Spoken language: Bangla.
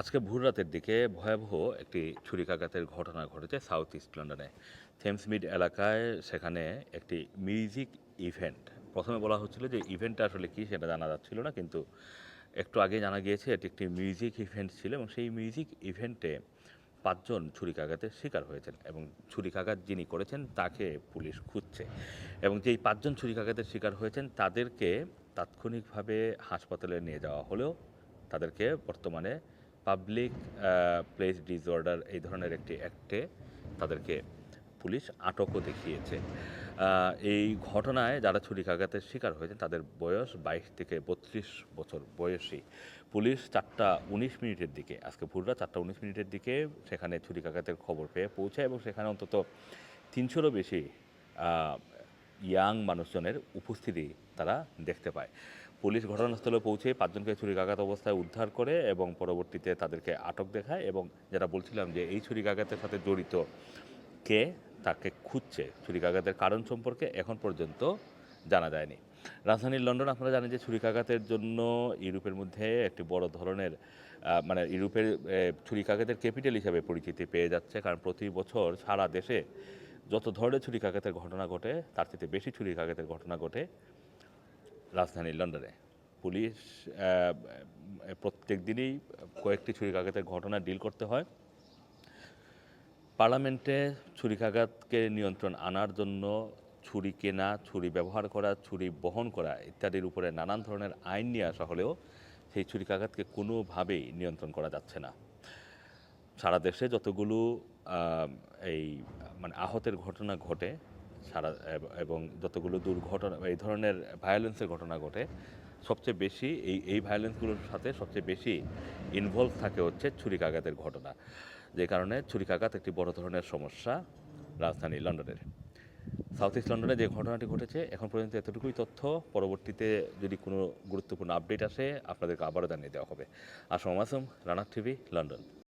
আজকে ভোর রাতের দিকে ভয়াবহ একটি ছুরিকাঘাতের ঘটনা ঘটেছে সাউথ ইস্ট লন্ডনে থেমসমিড এলাকায় সেখানে একটি মিউজিক ইভেন্ট। প্রথমে বলা হচ্ছিল যে ইভেন্টটা আসলে কী সেটা জানা যাচ্ছিল না, কিন্তু একটু আগে জানা গিয়েছে এটি একটি মিউজিক ইভেন্ট ছিল এবং সেই মিউজিক ইভেন্টে পাঁচজন ছুরিকাঘাতের শিকার হয়েছেন এবং ছুরিকাঘাত যিনি করেছেন তাকে পুলিশ খুঁজছে এবং যেই পাঁচজন ছুরিকাঘাতের শিকার হয়েছেন তাদেরকে তাৎক্ষণিকভাবে হাসপাতালে নিয়ে যাওয়া হলেও তাদেরকে বর্তমানে পাবলিক প্লেস ডিসঅর্ডার এই ধরনের একটি অ্যাক্টে তাদেরকে পুলিশ আটকও দেখিয়েছে। এই ঘটনায় যারা ছুরিকাঘাতের শিকার হয়েছেন, তাদের বয়স বাইশ থেকে বত্রিশ বছর বয়সী। পুলিশ চারটা উনিশ মিনিটের দিকে, আজকে ভোররা চারটা উনিশ মিনিটের দিকে সেখানে ছুরিকাঘাতের খবর পেয়ে পৌঁছায় এবং সেখানে অন্তত তিনশোরও বেশি ইয়াং মানুষজনের উপস্থিতি তারা দেখতে পায়। পুলিশ ঘটনাস্থলে পৌঁছে পাঁচজনকে ছুরিকাঘাত অবস্থায় উদ্ধার করে এবং পরবর্তীতে তাদেরকে আটক দেখায় এবং যেটা বলছিলাম যে এই ছুরিকাঘাতের সাথে জড়িত কে তাকে খুঁজছে। ছুরিকাঘাতের কারণ সম্পর্কে এখন পর্যন্ত জানা যায়নি। রাজধানীর লন্ডন আপনারা জানেন যে ছুরিকাঘাতের জন্য ইউরোপের মধ্যে একটি বড় ধরনের মানে ইউরোপের ছুরিকাঘাতের ক্যাপিটাল হিসাবে পরিচিতি পেয়ে যাচ্ছে। কারণ প্রতি বছর সারা দেশে যত ধরনের ছুরিকাঘাতের ঘটনা ঘটে, তার থেকে বেশি ছুরিকাঘাতের ঘটনা ঘটে রাজধানী লন্ডনে। পুলিশ প্রত্যেক দিনই কয়েকটি ছুরিকাঘাতের ঘটনা ডিল করতে হয়। পার্লামেন্টে ছুরিকাঘাতকে নিয়ন্ত্রণ আনার জন্য ছুরি কেনা, ছুরি ব্যবহার করা, ছুরি বহন করা ইত্যাদির উপরে নানান ধরনের আইন নিয়ে আসা হলেও সেই ছুরিকাঘাতকে কোনোভাবেই নিয়ন্ত্রণ করা যাচ্ছে না। সারা দেশে যতগুলো এই মানে আহতের ঘটনা ঘটে, সারা, এবং যতগুলো দুর্ঘটনা, এই ধরনের ভায়োলেন্সের ঘটনা ঘটে, সবচেয়ে বেশি এই এই ভায়োলেন্সগুলোর সাথে সবচেয়ে বেশি ইনভলভ থাকে হচ্ছে ছুরিকাঘাতের ঘটনা, যে কারণে ছুরিকাঘাত একটি বড় ধরনের সমস্যা রাজধানী লন্ডনের। সাউথ ইস্ট লন্ডনে যে ঘটনাটি ঘটেছে, এখন পর্যন্ত এতটুকুই তথ্য। পরবর্তীতে যদি কোনো গুরুত্বপূর্ণ আপডেট আসে, আপনাদেরকে আবারও জানিয়ে দেওয়া হবে। আসম রানার টিভি, লন্ডন।